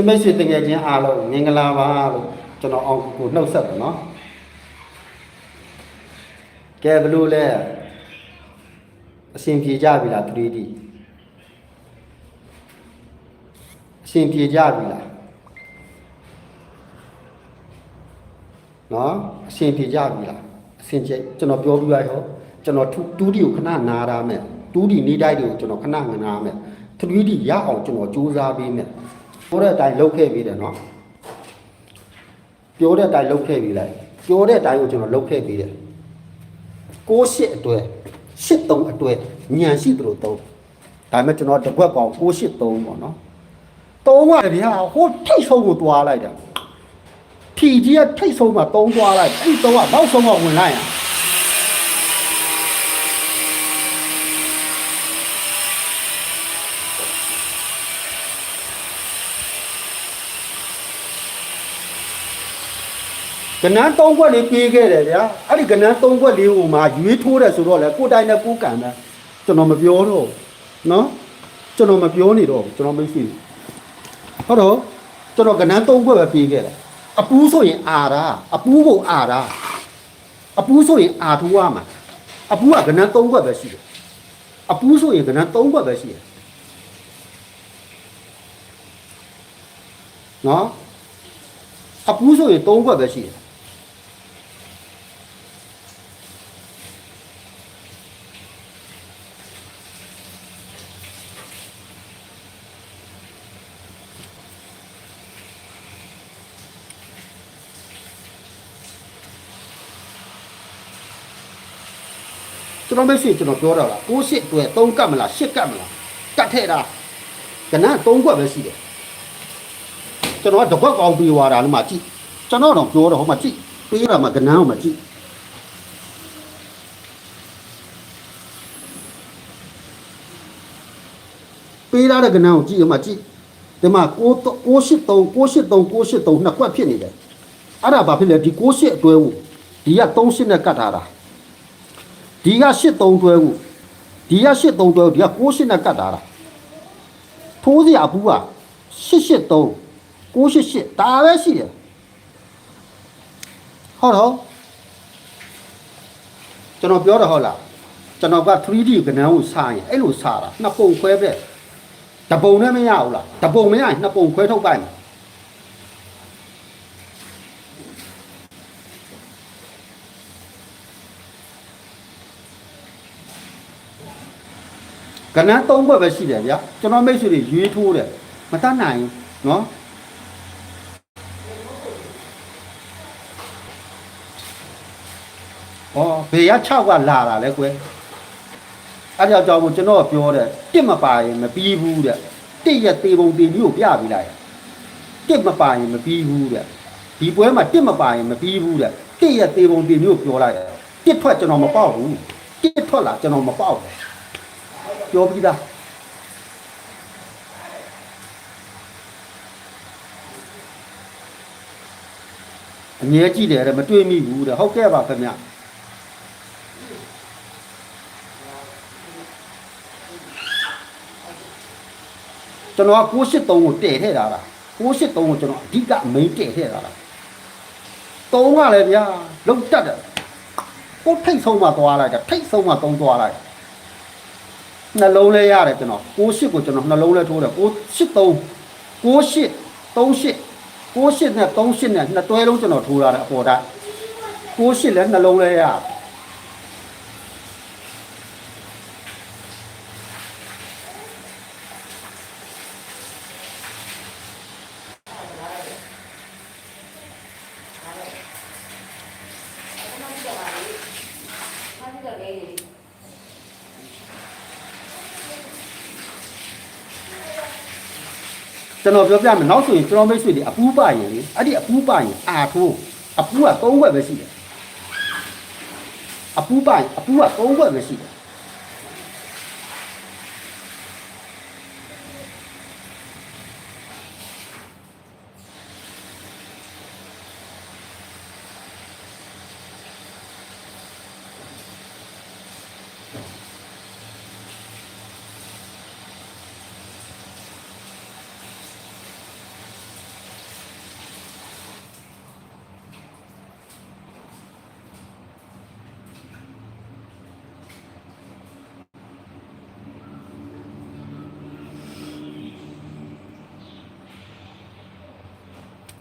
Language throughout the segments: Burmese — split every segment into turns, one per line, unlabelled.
ရှင်မိတ်ဆွေတကယ်ချင်းအားလုံးမင်္ဂလာပါလို့ကျွန်တော်အောင်ကိုနှုတ်ဆက်ပါနော်ကဲဘလို့လဲအရှင်ပြေကြပြီလား 3D အရှင်ပြေကြပြီလားနော်အရှင်ပြေကြပြီလားအရှင်ကျေကျွန်တော်ပြောပြရရောကျွန်တော် 2D ကိုခဏနားရမယ် 2D နေတိုက်တွေကိုကျွန်တော်ခဏငနာမယ် 3D ရအောင်ကျွန်တော်စူးစမ်းပေးမယ် ပြောတဲ့အတိုင်းလုပ်ခဲ့ပြီးတယ်နော်ပြောတဲ့အတိုင်းလုပ်ခဲ့ပြီးလိုက်ပြောတဲ့အတိုင်းကိုကျွန်တော်လုပ်ခဲ့ပြီးတယ်6 8အတွဲ8 3အတွဲညံရှိသလို3ဒါပေမဲ့ကျွန်တော်တစ်ခွက်ပေါင်း6 8 3ပေါ့နော်3ကဗျာဟိုထိတ်ဆုံးကိုတွားလိုက်တာဖြီကြီးကထိတ်ဆုံးမှာ3တွားလိုက်အဲ့3ကနောက်ဆုံးကဝင်လိုက်ရ ကနန်း၃ခွက်လေးပြေးခဲ့တယ်ဗျာအဲ့ဒီကနန်း၃ခွက်လေးကိုမှရွေးထိုးတယ်ဆိုတော့လေကိုယ်တိုင်နဲ့ကိုယ်ကံတယ်ကျွန်တော်မပြောတော့ဘူးနော်ကျွန်တော်မပြောနေတော့ဘူးကျွန်တော်မရှိဘူးဟုတ်တော့ကျွန်တော်ကနန်း၃ခွက်ပဲပြေးခဲ့တယ်အပူးဆိုရင်အာတာအပူးကိုအာတာအပူးဆိုရင်အာထိုးရမှာအပူးကကနန်း၃ခွက်ပဲရှိတယ်အပူးဆိုရင်ကနန်း၃ခွက်ပဲရှိတယ်နော်အပူးဆိုရင်၃ခွက်ပဲရှိတယ် ကျွန်တော်မရှိကျွန်တော်ပြောတော့လား6ရှစ်အတွက်3ကတ်မလား8ကတ်မလားကတ်ထဲတာကနန်း3ခွက်ပဲရှိတယ်ကျွန်တော်ကတစ်ခွက်ကောင်းပြီးွားတာလို့မှကြည့်ကျွန်တော်တော့ပြောတော့ဟိုမှာကြည့်ပေးတာမှကနန်းဟိုမှာကြည့်ပေးရတဲ့ကနန်းကိုကြည့်ဟိုမှာကြည့်ဒီမှာ6 683 683 683နှစ်ခွက်ဖြစ်နေတယ်အဲ့ဒါဘာဖြစ်လဲဒီ6ရှစ်အတွဲကိုဒီက3ရှစ်နဲ့ကတ်ထားတာ ဒီက83တွဲကိုဒီက83တွဲကိုဒီက68နဲ့ကတ်ထားတာထိုးစရာဘူးက883 688ဒါပဲရှိတယ်ဟုတ်တော့ကျွန်တော်ပြောတော့ဟုတ်လားကျွန်တော်က 3D ကဏ္ဍကိုစာရင်အဲ့လိုစာတာနှစ်ပုံခွဲပဲတပုံနဲ့မရဘူးလားတပုံမရရင်နှစ်ပုံခွဲထုတ်လိုက်မယ် ဏ္ဍ၃ဘက်ပဲရှိတယ်ဗျာကျွန်တော်မိတ်ဆွေတွေရွေးထိုးတယ်မတတ်နိုင်ဘူးနော်ဩဘေရ6ကလာတာလဲကွယ်အဲ့ဒါကြောင့်မို့ကျွန်တော်ပြောတယ်တစ်မပါရင်မပြီးဘူးတဲ့တစ်ရက်သေးပုံသေးမျိုးကိုပြပြီးလိုက်တစ်မပါရင်မပြီးဘူးတဲ့ဒီပွဲမှာတစ်မပါရင်မပြီးဘူးတဲ့တစ်ရက်သေးပုံသေးမျိုးကိုပြောလိုက်တယ်တစ်ထွက်ကျွန်တော်မပေါက်ဘူးတစ်ထွက်လာကျွန်တော်မပေါက်ဘူး ပြောပြီးသားအငြဲကြည့်တယ်တဲ့မတွေ့မိဘူးတဲ့ဟုတ်ကဲ့ပါခင်ဗျကျွန်တော်က683ကိုတည့်ထည့်တာလား683ကိုကျွန်တော်အဓိက main တည့်ထည့်တာလားတုံးကလည်းဗျာလုံးတက်တယ်ကိုထိတ်ဆုံးမှသွားလိုက်တာထိတ်ဆုံးမှတုံးသွားလိုက် နှလုံးလဲရတယ်ကျွန်တော်68ကိုကျွန်တော်နှလုံးလဲထိုးတယ်683 68 38 68နဲ့38နဲ့နှစ်တွဲလုံးကျွန်တော်ထိုးရတာအပေါ်တိုင်း68လဲနှလုံးလဲရ ကျွန်တော်ပြောပြမယ်နောက်ဆိုရင်ကျွန်တော်မိတ်ဆွေတွေအပူးပါရင်လေအဲ့ဒီအပူးပါရင်အာထိုးအပူးက3ဘက်ပဲရှိတယ်အပူးပါရင်အပူးက3ဘက်ပဲရှိတယ်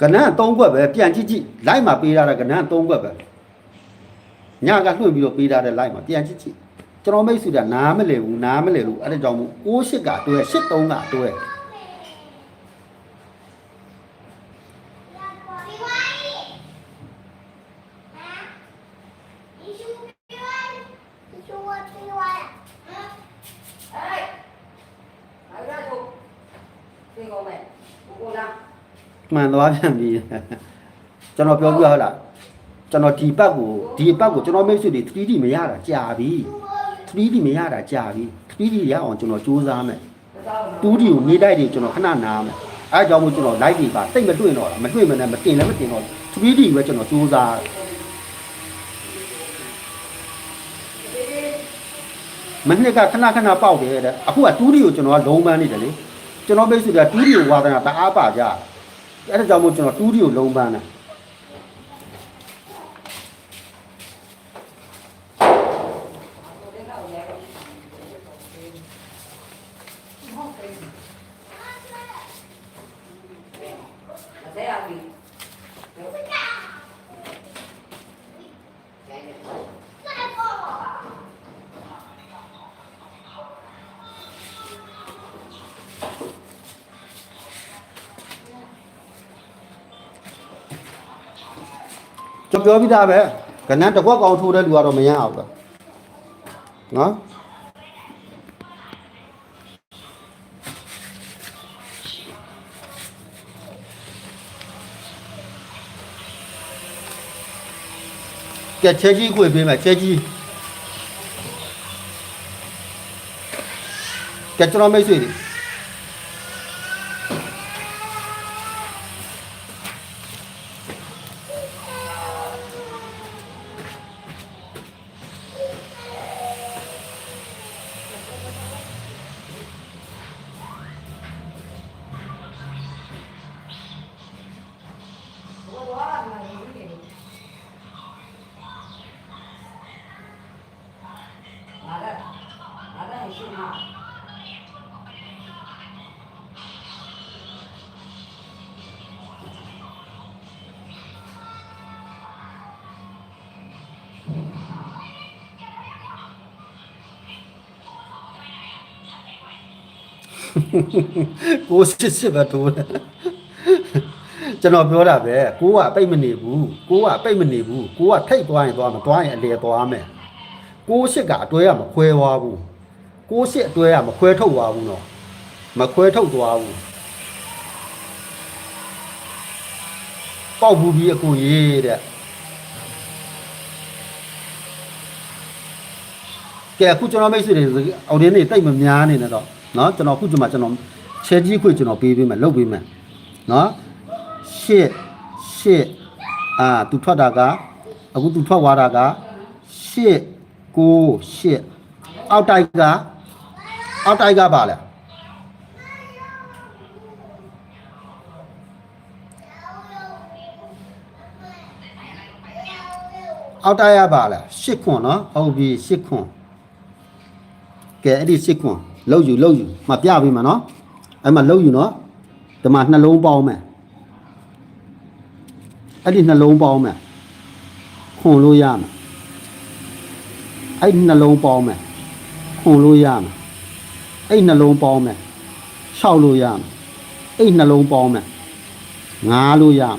ကနန်း3ခွက်ပဲပြန်ကြည့်ကြည့်လိုက်မှာပေးထားတာကနန်း3ခွက်ပဲညကလွှင့်ပြီးတော့ပေးထားတဲ့လိုက်မှာပြန်ကြည့်ကြည့်ကျွန်တော်မိတ်ဆွေကနားမလဲဘူးနားမလဲလို့အဲ့ဒါကြောင့်မို့68ကအတွဲ83ကအတွဲ မှန်သွားပြန်ပြီကျွန်တော်ပြောပြဟုတ်လားကျွန်တော်ဒီဘက်ကိုဒီဘက်ကိုကျွန်တော်မိတ်ဆွေတွေ 3D မရတာကြာပြီ 3D မရတာကြာပြီ 3D ရအောင်ကျွန်တော်စူးစမ်းမယ် 2D ကိုနေတိုက်တွေကျွန်တော်ခဏနားမယ်အဲအကြောင်းမို့ကျွန်တော် live တွေပါတိတ်မတွေ့တော့တာမတွေ့မနဲ့မတင်လည်းမတင်တော့ 3D ပဲကျွန်တော်စူးစမ်းမနှစ်ကခဏခဏပေါက်တယ်တဲ့အခုက 2D ကိုကျွန်တော်ကလုံးပန်းနေတယ်လေကျွန်တော်မိတ်ဆွေတွေက 2D ကိုဝါသနာတအားပါကြတယ် အဲဒါကြောင့်မို့ကျွန်တော် 2D ကိုလုံးပန်းတယ် ပြောပြီးသားပဲကနန်းတစ်ခွက်ကောင်ထိုးတဲ့လူကတော့မရအောင်ပဲနော်ကဲချဲကြီးခွေပေးမယ်ချဲကြီးကဲကျွန်တော်မိတ်ဆွေတွေ ကိုစစ်စစ်ပဲတိုးတယ်ကျွန်တော်ပြောတာပဲကိုကအပိတ်မနေဘူးကိုကအပိတ်မနေဘူးကိုကထိတ်သွားရင်သွားမှာသွားရင်အလေသွားမယ်ကိုစစ်ကအတွဲကမခွဲသွားဘူးကိုစစ်အတွဲကမခွဲထုတ်သွားဘူးနော်မခွဲထုတ်သွားဘူးပေါက်ဘူးပြီးအကိုရေးတဲ့ကဲအခုကျွန်တော်မိတ်ဆွေတွေအော်ဒီနေ့တိတ်မများနေနဲ့တော့ နော်ကျွန်တော်ခုဒီမှာကျွန်တော်ချဲကြီးခွေကျွန်တော်ပေးပေးမယ်လုပ်ပေးမယ်နော်ရှစ်ရှစ်အာသူထွက်တာကအခုသူထွက်သွားတာကရှစ်ကိုရှစ်အောက်တိုက်ကအောက်တိုက်ကပါလဲအောက်တိုက်ကပါလဲရှစ်ခွန်းနော်ဟုတ်ပြီရှစ်ခွန်းကဲအဲ့ဒီရှစ်ခွန်း လောက်ယူလောက်ယူမပြပေးမှာနော်အဲ့မှာလောက်ယူနော်ဒီမှာနှလုံးပေါင်းမယ်အဲ့ဒီနှလုံးပေါင်းမယ်ခွန်လို့ရမယ်အဲ့ဒီနှလုံးပေါင်းမယ်ခွန်လို့ရမယ်အဲ့ဒီနှလုံးပေါင်းမယ်ရှောက်လို့ရမယ်အဲ့ဒီနှလုံးပေါင်းမယ်ငားလို့ရမယ်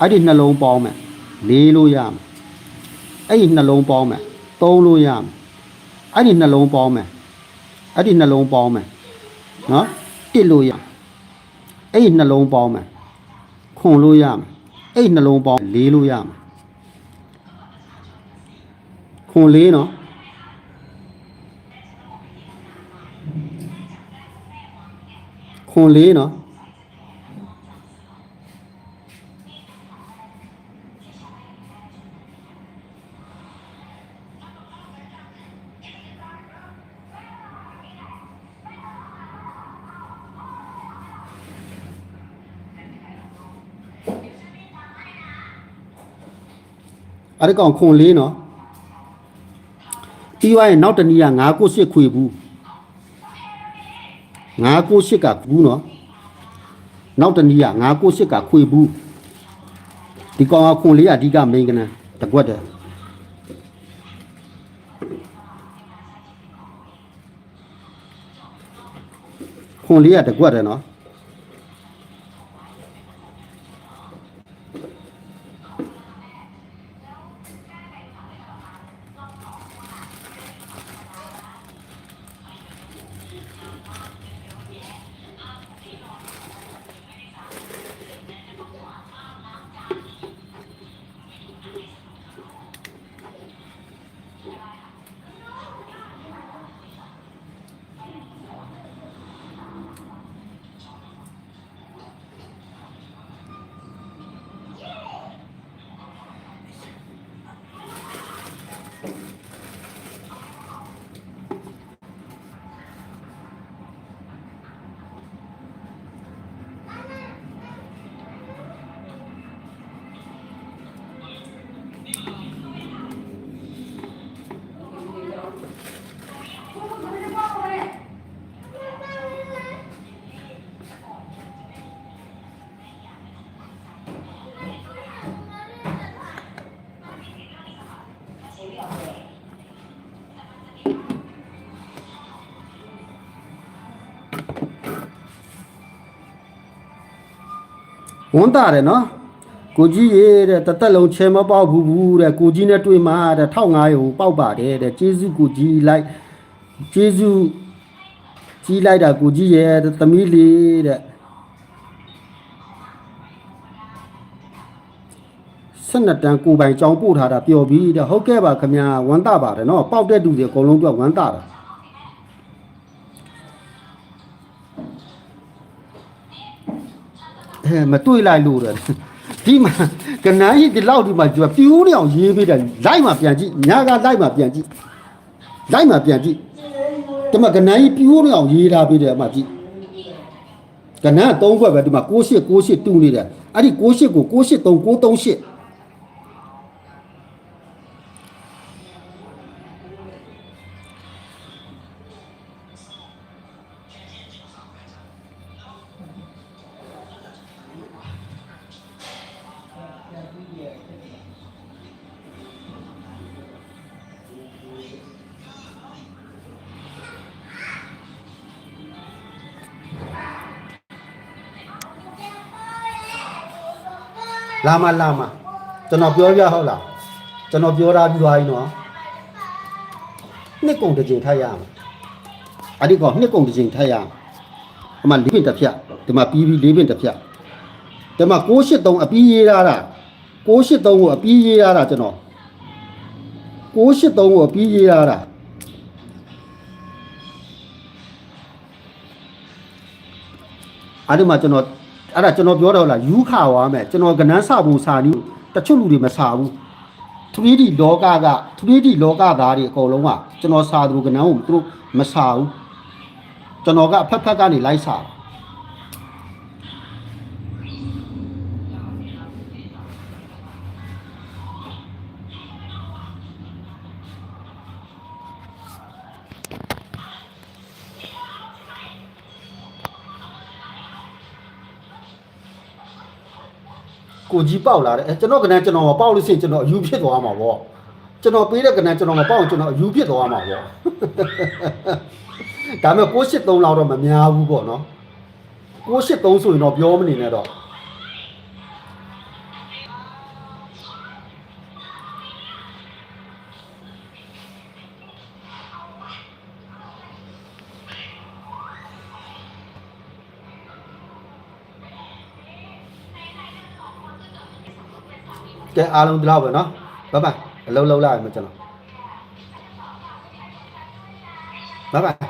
အဲ့ဒီနှလုံးပေါင်းမယ်လေးလို့ရမယ်အဲ့ဒီနှလုံးပေါင်းမယ်သုံးလို့ရမယ်အဲ့ဒီနှလုံးပေါင်းမယ် အဲ့ဒီနှလုံးပေါင်းမယ်နော်တစ်လို့ရအဲ့ဒီနှလုံးပေါင်းမယ်ခွန်လို့ရမယ်အဲ့ဒီနှလုံးပေါင်းလေးလို့ရမယ်ခွန်လေးနော်ခွန်လေးနော် အဲ့ဒီကောင်ခွန်လေးနော်ပြီးသွားရင်နောက်တနည်းက9ကို8ခွေဘူး9ကို8ကဘူးနော်နောက်တနည်းကငါကိုစစ်ကခွေဘူးဒီကောင်ကခွန်လေးကအဓိကမိန်ကနန်းတကွက်တယ်ခွန်လေးကတကွက်တယ်နော် ဝန်တာတယ်နော်ကိုကြီးရေတဲ့တသက်လုံးချဲမပေါက်ဘူးဘူးတဲ့ကိုကြီးနဲ့တွေ့မှတဲ့1500ကိုပေါက်ပါတယ်တဲ့ကျေးဇူးကိုကြီးလိုက်ကျေးဇူးကြီးလိုက်တာကိုကြီးရဲ့တဲ့သမီးလေးတဲ့ဆက်နှစ်တန်းကိုပိုင်ကြောင်းပို့ထားတာပျော်ပြီးတဲ့ဟုတ်ကဲ့ပါခင်ဗျာဝမ်းတာပါတယ်နော်ပေါက်တဲ့သူတွေအကုန်လုံးတော့ဝမ်းတာတာ မတွေ့လိုက်လို့တဲ့ဒီမှာကနန်းကြီးဒီလောက်ဒီမှာကျွပြူးနေအောင်ရေးပေးတယ်လိုက်မှပြန်ကြည့်ညာကလိုက်မှပြန်ကြည့်လိုက်မှပြန်ကြည့်ဒီမှာကနန်းကြီးပြူးနေအောင်ရေးထားပေးတယ်အမှကြည့်ကနန်းက၃ခွက်ပဲဒီမှာ68 68တူနေတယ်အဲ့ဒီ68ကို68 3938 လာမလာမကျွန်တော်ပြောပြဟုတ်လားကျွန်တော်ပြောတာပြီးသွားပြီနော်နှစ်ကုန်တစ်ချိန်ထိုက်ရမယ်အဲ့ဒီကောင်နှစ်ကုန်တစ်ချိန်ထိုက်ရမယ်အမှလေးပင်တစ်ဖြတ်ဒီမှာပြီးပြီးလေးပင်တစ်ဖြတ်ဒီမှာ683အပြီးရေးရတာ683ကိုအပြီးရေးရတာကျွန်တော်683ကိုအပြီးရေးရတာအဲ့ဒီမှာကျွန်တော် အဲ့ဒါကျွန်တော်ပြောတော့လားယူခါသွားမယ်ကျွန်တော်ကနန်းစဖို့စာနီးတချို့လူတွေမစာဘူး 3D လောကက 3D လောကသားတွေအကုန်လုံးကကျွန်တော်စာသူကနန်းကိုသူတို့မစာဘူးကျွန်တော်ကအဖက်ဖက်ကနေလိုက်စာတာ ကိုကြီးပေါက်လာတယ်အဲကျွန်တော်ကနန်းကျွန်တော်မပေါက်လို့ရှိရင်ကျွန်တော်အယူဖြစ်သွားမှာပေါ့ကျွန်တော်ပေးတဲ့ကနန်းကျွန်တော်မပေါက်ရင်ကျွန်တော်အယူဖြစ်သွားမှာပေါ့ဒါပေမဲ့683လောက်တော့မများဘူးပေါ့နော်683ဆိုရင်တော့ပြောမနေနဲ့တော့ ကဲအားလုံးဒီလောက်ပဲနော်ဘိုင်ဘိုင်အလုံးလုံးလိုက်မယ်ကျွန်တော်ဘိုင်ဘိုင်